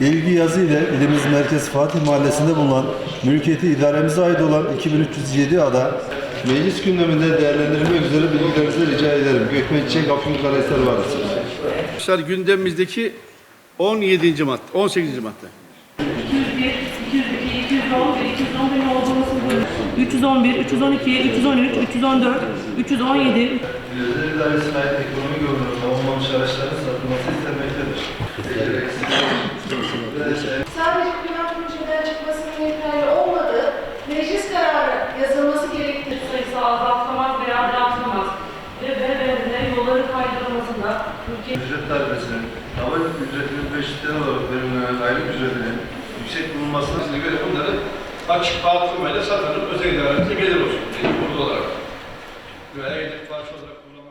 İlgi yazı ile ilimiz Merkez Fatih Mahallesi'nde bulunan mülkiyeti idaremize ait olan 2307 ada meclis gündeminde değerlendirilmek üzere bilgilerinizi rica ederim. Gökmen Çiçek, Afyonkarahisar Valisi. Arkadaşlar gündemimizdeki 17. madde, 18. madde. 201, 202, 210 ve 211 olduğunu 311, 312, 313, 314, 317, Özel idaresine ait ekonomik görünümü yolları kaydırılmasında ülke Ücret darbesinin hava ücretinin 500 lira olarak belirlenen aylık ücretinin yüksek bulunmasına göre bunları açık artırmayla satarım özel idaremize gelir olsun. Yani burada olarak. Hedef parça olarak kullanmak